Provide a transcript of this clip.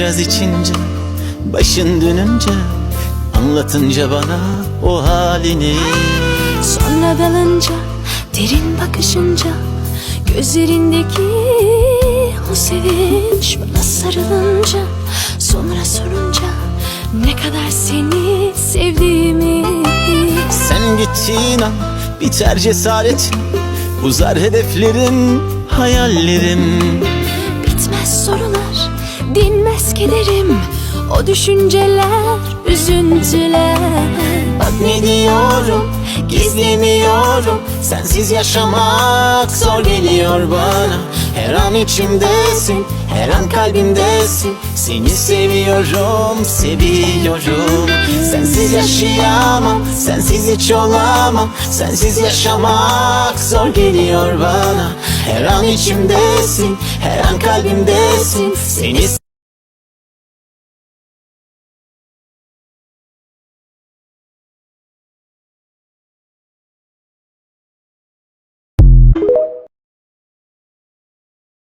Biraz içince Başın dönünce Anlatınca bana o halini. Sonra dalınca derin bakışınca Gözlerindeki o sevinç Bana sarılınca sonra sorunca Ne kadar seni sevdiğimi Sen gittiğin an biter cesaretin Uzar hedeflerin, hayallerim. Bitmez sorular, dinmez kederim O düşünceler, üzüntüler. Bak ne diyorum, gizlemiyorum Sensiz yaşamak zor geliyor bana. Her an içimdesin, her an kalbimdesin. Seni seviyorum, seviyorum. Sensiz yaşayamam, sensiz hiç olamam. Sensiz yaşamak zor geliyor bana Her an içimdesin, her an kalbimdesin. Seni